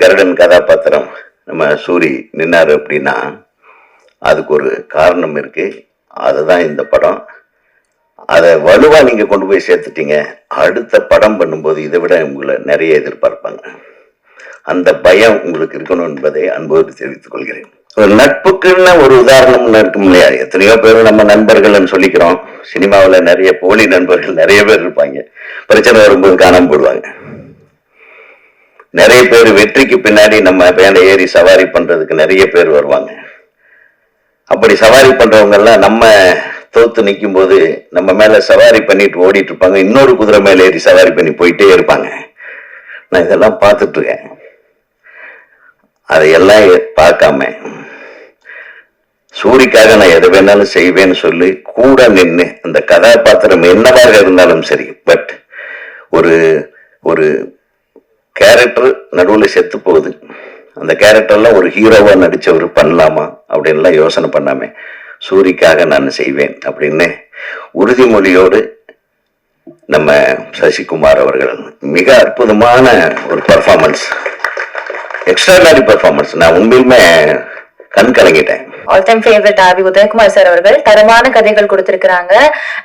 கருடன் கதாபாத்திரம் நம்ம சூரி நின்னார் அப்படின்னா அதுக்கு ஒரு காரணம் இருக்கு. அதுதான் இந்த படம். அதை வலுவாக நீங்கள் கொண்டு போய் சேர்த்துட்டீங்க. அடுத்த படம் பண்ணும்போது இதை விட உங்களை நிறைய எதிர்பார்ப்பாங்க. அந்த பயம் உங்களுக்கு இருக்கணும் என்பதை அன்போடு தெரிவித்துக் கொள்கிறேன். ஒரு நட்புக்குன்னு ஒரு உதாரணம்னு இருக்கும் இல்லையா? எத்தனையோ பேர் நம்ம நண்பர்கள்னு சொல்லிக்கிறோம். சினிமாவில் நிறைய போலி நண்பர்கள் நிறைய பேர் இருப்பாங்க. பிரச்சனை வரும்போது காணாமல் போடுவாங்க நிறைய பேர் வெற்றிக்கு பின்னாடி நம்ம வேலை ஏறி சவாரி பண்றதுக்கு நிறைய பேர் வருவாங்க. அப்படி சவாரி பண்றவங்க எல்லாம் நம்ம தோத்து நிற்கும் போது நம்ம மேல சவாரி பண்ணிட்டு ஓடிட்டு இருப்பாங்க இன்னொரு குதிரை மேல ஏறி சவாரி பண்ணி போயிட்டே இருப்பாங்க. நான் இதெல்லாம் பார்த்துட்டு இருக்கேன் அதையெல்லாம் பார்க்காம. சூரிக்காக நான் எதை வேணாலும் செய்வேன்னு சொல்லி கூட நின்று அந்த கதாபாத்திரம் என்னவாக இருந்தாலும் சரி பட் ஒரு ஒரு கேரக்டர் நடுவில் செத்து போகுது அந்த கேரக்டர்லாம் ஒரு ஹீரோவா நடிச்சவர் பண்ணலாமா? அப்படின்லாம் யோசனை பண்ணாமே. சூரிக்காக நான் செய்வேன் அப்படின்னு உறுதிமொழியோடு நம்ம சசிகுமார் அவர்கள். மிக அற்புதமான ஒரு பர்ஃபார்மன்ஸ் எக்ஸ்ட்ராடனரி பர்ஃபார்மன்ஸ் நான் உண்மையிலுமே கண் கலங்கிட்டேன். All time favourite R Udhayakumar sir அவர்கள் தரமான கதைகள் கொடுத்திருக்கிறாங்க.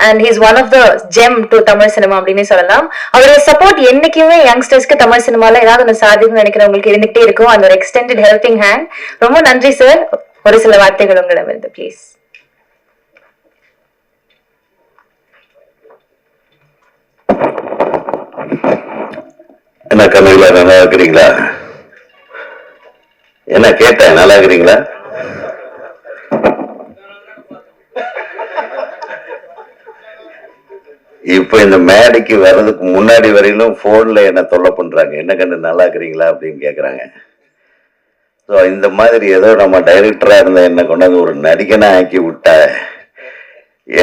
And he's one of the gem to Tamil cinema அப்படின்னு சொல்லலாம். அவருடைய சப்போர்ட் என்னைக்குமே யங்ஸ்டர்ஸ்க்கு தமிழ் சினிமால ஏதாவது ஒன்று சாதிக்கணும்னு நினைக்கிறவங்களுக்கு இருந்துகிட்டே இருக்கும். அந்த ஒரு எக்ஸ்டெண்டட் ஹெல்பிங் ஹேண்ட் ரொம்ப நன்றி சார் ஒரு சில வார்த்தைகள் உங்களிடமிருந்து ப்ளீஸ் என்ன கண்ணுங்களா நல்லா இருக்கிறீங்களா? என்ன கேட்டேன் நல்லா இருக்கிறீங்களா? இப்ப இந்த மேடைக்கு வர்றதுக்கு முன்னாடி வரையிலும் போன்ல என்ன தொல்லை பண்றாங்க? என்ன கண்டு நல்லா இருக்கிறீங்களா அப்படின்னு கேக்குறாங்க. ஸோ இந்த மாதிரி ஏதோ நம்ம டைரக்டரா இருந்த என்ன கொண்டாந்து ஒரு நடிகனா ஆக்கி விட்ட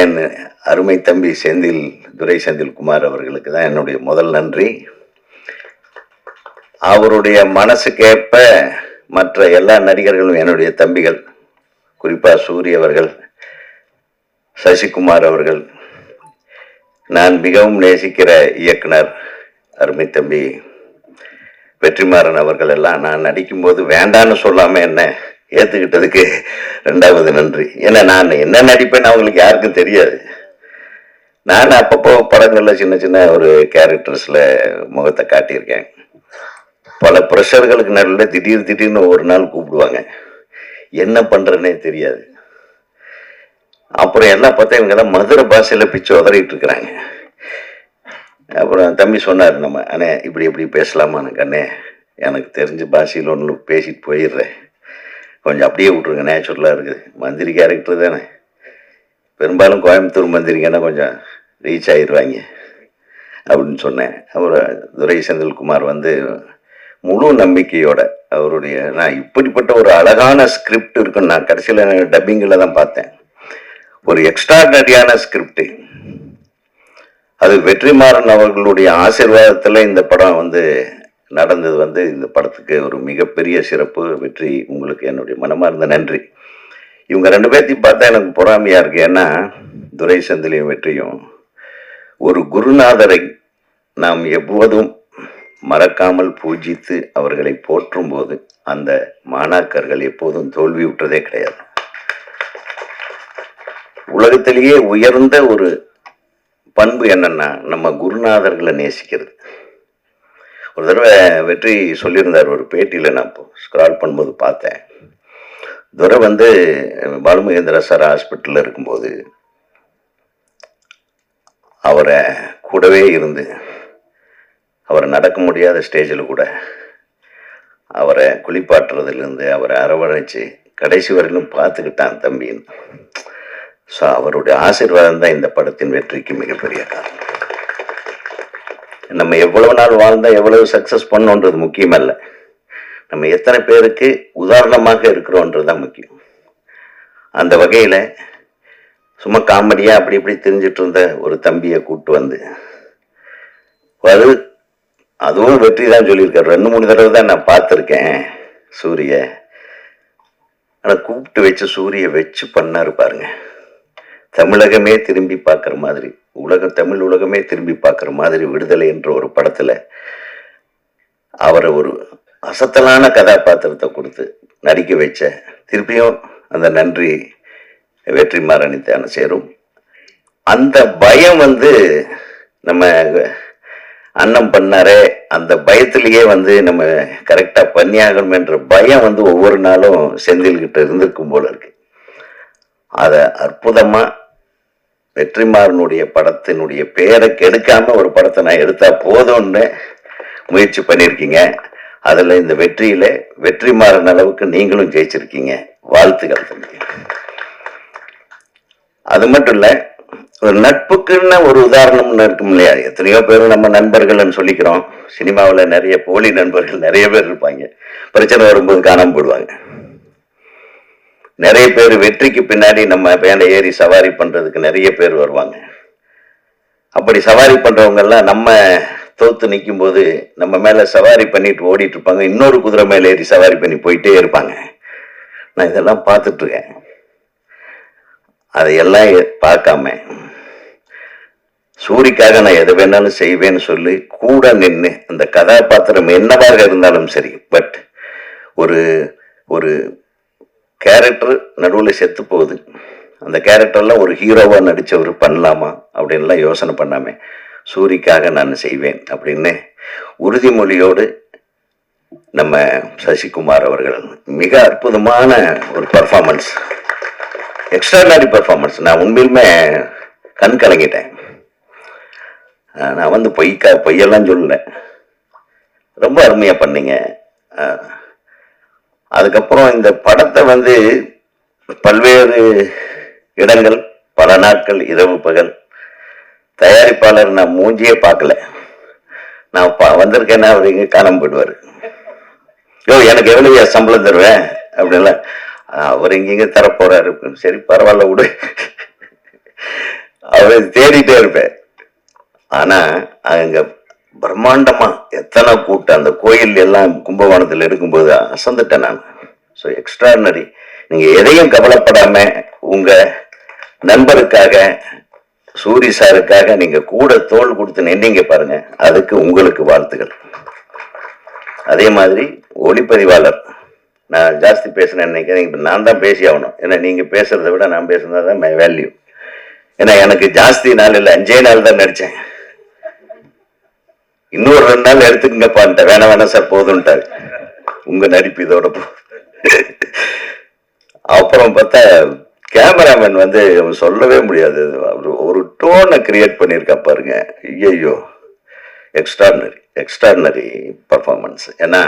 என் அருமை தம்பி செந்தில் துரை செந்தில்குமார் அவர்களுக்கு தான் என்னுடைய முதல் நன்றி. அவருடைய மனசுக்கேற்ப மற்ற எல்லா நடிகர்களும் என்னுடைய தம்பிகள் குறிப்பாக சூரிய அவர்கள் சசிகுமார் அவர்கள் நான் மிகவும் நேசிக்கிற இயக்குனர் அருமை தம்பி வெற்றிமாறன் அவர்கள் எல்லாம். நான் நடிக்கும்போது வேண்டான்னு சொல்லாமல் என்ன ஏற்றுக்கிட்டதுக்கு ரெண்டாவது நன்றி. ஏன்னா நான் என்ன நடிப்பேன்னு அவங்களுக்கு யாருக்கும் தெரியாது. நான் அப்பப்போ படங்களில் சின்ன சின்ன ஒரு கேரக்டர்ஸில் முகத்தை காட்டியிருக்கேன். பல ப்ரெஷர்களுக்கு நடுவில் திடீர் திடீர்னு ஒரு நாள் கூப்பிடுவாங்க. என்ன பண்றேன்னே தெரியாது. அப்புறம் எல்லாம் பார்த்தா இவங்கெல்லாம் மதுரை பாஷையில் பிச்சு உதறிட்டு இருக்கிறாங்க. அப்புறம் தம்பி சொன்னார் நம்ம அண்ணே இப்படி இப்படி பேசலாமான்னு கண்ணே. எனக்கு தெரிஞ்ச பாஷையில் ஒன்று பேசிட்டு போயிடுறேன். கொஞ்சம் அப்படியே விட்ருங்க நேச்சுரலாக இருக்குது. மந்திரி கேரக்டர் தானே. பெரும்பாலும் கோயம்புத்தூர் மந்திரிங்கன்னா கொஞ்சம் ரீச் ஆயிடுவாங்க. அப்படின்னு சொன்னேன். அப்புறம் துரை செந்தில்குமார் வந்து முழு நம்பிக்கையோட அவருடைய நான் இப்படிப்பட்ட ஒரு அழகான ஸ்கிரிப்ட் இருக்குன்னு நான் கடைசியில் டப்பிங்கில் தான் பார்த்தேன். ஒரு எக்ஸ்ட்ராடனரியான ஸ்கிரிப்டு அது வெற்றிமாறன் அவர்களுடைய ஆசீர்வாதத்தில் இந்த படம் வந்து நடந்தது வந்து இந்த படத்துக்கு ஒரு மிகப்பெரிய சிறப்பு வெற்றி உங்களுக்கு என்னுடைய மனமார்ந்த நன்றி. இவங்க ரெண்டு பேர்த்தையும் பார்த்தா எனக்கு பொறாமையாக இருக்கு. ஏன்னா துரை செந்திலையும் வெற்றியும். ஒரு குருநாதரை நாம் எப்போதும் மறக்காமல் பூஜித்து அவர்களை போற்றும் போது அந்த மாணாக்கர்கள் எப்போதும் தோல்வி விட்டதே கிடையாது. உலகத்திலேயே உயர்ந்த ஒரு பண்பு என்னன்னா நம்ம குருநாதர்களை நேசிக்கிறது. ஒரு தடவை வெற்றி சொல்லியிருந்தார் ஒரு பேட்டியில் நான் இப்போ ஸ்க்ரால் பண்ணும்போது பார்த்தேன். துரை வந்து பாலுமகேந்திர சார் ஹாஸ்பிட்டலில் இருக்கும்போது அவரை கூடவே இருந்து அவர் நடக்க முடியாத ஸ்டேஜில் கூட அவரை குளிப்பாட்டுறதுலேருந்து அவரை அரவணைச்சு கடைசி வரையிலும் பார்த்துக்கிட்டான் தம்பின்னு ஸோ அவருடைய ஆசீர்வாதம் தான் இந்த படத்தின் வெற்றிக்கு மிகப்பெரிய காரணம். நம்ம எவ்வளவு நாள் வாழ்ந்தால் எவ்வளவு சக்ஸஸ் பண்ணோன்றது முக்கியம் அல்ல நம்ம எத்தனை பேருக்கு உதாரணமாக இருக்கிறோன்றது தான் முக்கியம். அந்த வகையில் சும்மா காமெடியாக அப்படி இப்படி தெரிஞ்சிட்டு இருந்த ஒரு தம்பியை கூட்டு வந்து அது அதுவும் வெற்றி தான் சொல்லியிருக்காரு. ரெண்டு மூணு தடவை தான் நான் பார்த்துருக்கேன் சூரிய. ஆனால் கூப்பிட்டு வச்சு சூரிய வச்சு பண்ணாரு பாருங்க. தமிழகமே திரும்பி பார்க்குற மாதிரி உலக தமிழ் உலகமே திரும்பி பார்க்குற மாதிரி விடுதலை என்ற ஒரு படத்தில் அவரை ஒரு அசத்தலான கதாபாத்திரத்தை கொடுத்து நடிக்க வச்ச திருப்பியும் அந்த நன்றி வெற்றிமாறனித்தான சேரும் அந்த பயம் வந்து நம்ம அன்னம் பண்ணாரே அந்த பயத்திலேயே வந்து நம்ம கரெக்டாக பண்ணியாகணும் என்ற பயம் வந்து ஒவ்வொரு நாளும் செந்தில்கிட்ட இருந்திருக்கும் போல இருக்கு. அதை அற்புதமாக வெற்றிமாறனுடைய படத்தினுடைய பேரை கெடுக்காமல் ஒரு படத்தை நான் எடுத்தால் போதும்னு முயற்சி பண்ணியிருக்கீங்க. அதில் இந்த வெற்றியில் வெற்றி மாறின அளவுக்கு நீங்களும் ஜெயிச்சிருக்கீங்க. வாழ்த்துக்கள் தம்பி. அது மட்டும் இல்லை ஒரு நட்புக்குன்னு ஒரு உதாரணம்னு இருக்கும் இல்லையா? எத்தனையோ பேர் நம்ம நண்பர்கள்னு சொல்லிக்கிறோம். சினிமாவில் நிறைய போலி நண்பர்கள் நிறைய பேர் இருப்பாங்க. பிரச்சனை வரும்போது காணாமல் போடுவாங்க நிறைய பேர் வெற்றிக்கு பின்னாடி நம்ம வேலை ஏறி சவாரி பண்ணுறதுக்கு நிறைய பேர் வருவாங்க. அப்படி சவாரி பண்ணுறவங்கெல்லாம் நம்ம தோத்து நிற்கும் போது நம்ம மேலே சவாரி பண்ணிட்டு ஓடிட்டு இருப்பாங்க. இன்னொரு குதிரை மேலே ஏறி சவாரி பண்ணி போயிட்டே இருப்பாங்க. நான் இதெல்லாம் பார்த்துட்ருக்கேன் அதையெல்லாம் பார்க்காம சூரிக்காக நான் எதை வேணாலும் செய்வேன்னு சொல்லி கூட நின்று அந்த கதாபாத்திரம் என்னவாக இருந்தாலும் சரி பட் ஒரு ஒரு கேரக்டர் நடுவில் செத்து போகுது. அந்த கேரக்டர்லாம் ஒரு ஹீரோவாக நடித்தவர் பண்ணலாமா அப்படின்லாம் யோசனை பண்ணாமே. சூரிக்காக நான் செய்வேன் அப்படின்னு உறுதிமொழியோடு நம்ம சசிகுமார் அவர்கள். மிக அற்புதமான ஒரு பர்ஃபார்மன்ஸ் எக்ஸ்ட்ராடனரி பர்ஃபார்மன்ஸ் நான் உண்மையிலுமே கண் கலங்கிட்டேன். நான் வந்து பொய்க்கா பொய்யெல்லாம் சொல்லலை. ரொம்ப அருமையாக பண்ணீங்க. அதுக்கப்புறம் இந்த படத்தை வந்து பல்வேறு இடங்கள் பல நாட்கள் இரவு பகல் தயாரிப்பாளர் நான் மூஞ்சியே பார்க்கல. நான் பா வந்திருக்கேன்னா அவர் இங்கே காணாமல் போயிடுவார். யோ எனக்கு எவ்வளவு சம்பளம் தருவேன்? அப்படின்லாம். அவர் இங்க தரப்போறாரு. சரி பரவாயில்ல விடு. அவரை தேடிட்டே இருப்பேன். ஆனால் அங்க பிரம்மாண்டமா எத்தனை கூட்டம் அந்த கோயில் எல்லாம் கும்பகோணத்தில் இருக்கும்போது அசந்துட்டேன் நான். ஸோ எக்ஸ்ட்ரானரி நீங்கள் எதையும் கவலைப்படாம உங்கள் நண்பருக்காக சூரி சாருக்காக நீங்கள் கூட தோள் கொடுத்து நின்னீங்க பாருங்க. அதுக்கு உங்களுக்கு வாழ்த்துக்கள் அதே மாதிரி ஒளிப்பதிவாளர். நான் ஜாஸ்தி பேசுனேன் நினைக்கிறேன். இப்போ நான் தான் பேசி ஆகணும். ஏன்னா நீங்கள் பேசுறதை விட நான் பேசுனது தான் மை வேல்யூ ஏன்னா எனக்கு ஜாஸ்தி நாள் இல்லை அஞ்சே நாள் தான் இன்னொரு ரெண்டு நாள் எடுத்துக்கங்கப்பான்ட்ட வேணாம் வேணாம் சார் போதும்ட்டாரு. உங்க நடிப்பு இதோட போ அப்புறம் பார்த்தா கேமராமேன் வந்து அவன் சொல்லவே முடியாது. அவர் ஒரு டோனை கிரியேட் பண்ணியிருக்கா பாருங்க. ஐயோ எக்ஸ்ட்ராடினரி எக்ஸ்ட்ராடினரி பர்ஃபார்மன்ஸ் ஏன்னா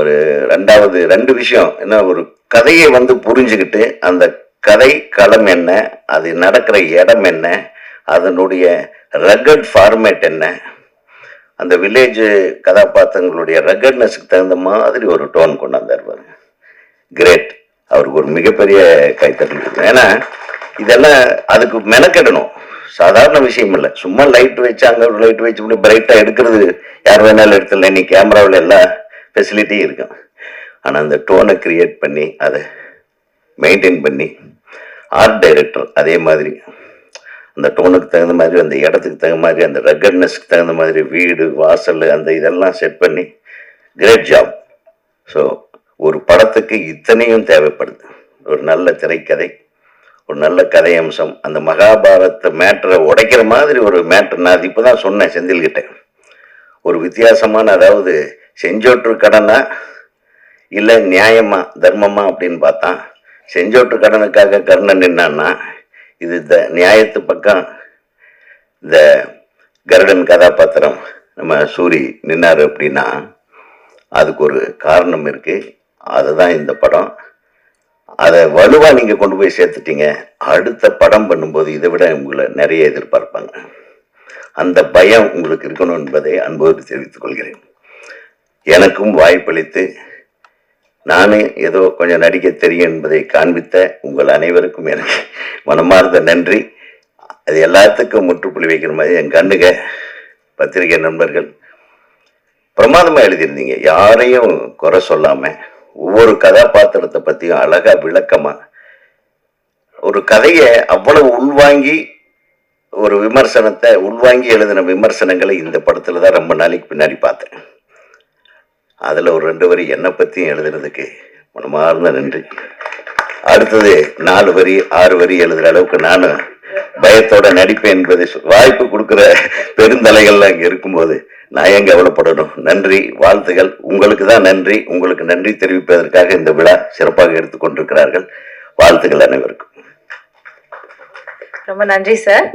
ஒரு ரெண்டாவது ரெண்டு விஷயம். என்ன ஒரு கதையை வந்து புரிஞ்சுக்கிட்டு அந்த கதை களம் என்ன அது நடக்கிற இடம் என்ன அதனுடைய ரகட் ஃபார்மேட் என்ன அந்த வில்லேஜ் கதாபாத்திரங்களுடைய ரகட்னஸுக்கு தகுந்த மாதிரி ஒரு டோன் கொண்டாந்தார் பாருங்க. கிரேட் அவருக்கு ஒரு மிகப்பெரிய கைத்தட்டல் ஏன்னா இதெல்லாம் அதுக்கு மெனக்கெடணும். சாதாரண விஷயம் இல்லை. சும்மா லைட் வச்சு ஒரு லைட் வச்சு முடி பிரைட்டாக எடுக்கிறது யார் வேணாலும் எடுத்துல இன்னைக்கு கேமராவில் எல்லா ஃபெசிலிட்டியும் இருக்கும். ஆனால் அந்த டோனை கிரியேட் பண்ணி அதை மெயின்டைன் பண்ணி ஆர்ட் டைரக்டர் அதே மாதிரி அந்த டோனுக்கு தகுந்த மாதிரி அந்த இடத்துக்கு தகுந்த மாதிரி அந்த ரெக்கட்னஸ்க்கு தகுந்த மாதிரி வீடு வாசல் அந்த இதெல்லாம் செட் பண்ணி கிரேட் ஜாப் ஸோ ஒரு படத்துக்கு இத்தனையும் தேவைப்படுது. ஒரு நல்ல திரைக்கதை ஒரு நல்ல கதை அம்சம். அந்த மகாபாரத மேட்டரை உடைக்கிற மாதிரி ஒரு மேட்டர் நான் அது இப்போ தான் சொன்னேன் செந்தில்கிட்ட. ஒரு வித்தியாசமான அதாவது செஞ்சோற்று கடனா இல்லை நியாயமா தர்மமா அப்படின்னு பார்த்தா செஞ்சோற்று கடனுக்காக கர்ணன் நின்னான்னா இது த நியாயத்து பக்கம் இந்த கருடன் கதாபாத்திரம் நம்ம சூரி நின்னார் அப்படின்னா அதுக்கு ஒரு காரணம் இருக்குது அதுதான் இந்த படம். அதை வலுவாக நீங்கள் கொண்டு போய் சேர்த்துட்டீங்க. அடுத்த படம் பண்ணும்போது இதை விட உங்களை நிறைய எதிர்பார்ப்பாங்க. அந்த பயம் உங்களுக்கு இருக்கணும் என்பதை அன்போடு தெரிவித்துக் கொள்கிறேன். எனக்கும் வாய்ப்பளித்து நானே ஏதோ கொஞ்சம் நடிக்க தெரியும் என்பதை காண்பித்த உங்கள் அனைவருக்கும் எனக்கு மனமார்ந்த நன்றி. அது எல்லாத்துக்கும் முற்றுப்புள்ளி வைக்கிற மாதிரி என் கண்ணுக பத்திரிகை நண்பர்கள் பிரமாதமாக எழுதியிருந்தீங்க. யாரையும் குறை சொல்லாமல் ஒவ்வொரு கதாபாத்திரத்தை பற்றியும் அழகா விளக்கமாக ஒரு கதையை அவ்வளவு உள்வாங்கி ஒரு விமர்சனத்தை உள்வாங்கி எழுதின விமர்சனங்களை இந்த படத்தில் தான் ரொம்ப நாளைக்கு பின்னாடி பார்த்தேன். அதில் ஒரு ரெண்டு வரி என்னை பற்றியும் எழுதுறதுக்கு மனமார்ந்த நன்றி. அடுத்தது நாலு வரி ஆறு வரி எழுதுகிற அளவுக்கு நானும் பயத்தோட நடிப்பேன் என்பதை வாய்ப்பு கொடுக்குற பெருந்தலைகள்லாம் இங்கே இருக்கும்போது நான் ஏன் கவலைப்படணும்? நன்றி வாழ்த்துகள். உங்களுக்கு தான் நன்றி. உங்களுக்கு நன்றி தெரிவிப்பதற்காக இந்த விழா சிறப்பாக எடுத்துக்கொண்டிருக்கிறார்கள் வாழ்த்துக்கள் அனைவருக்கும். ரொம்ப நன்றி சார்.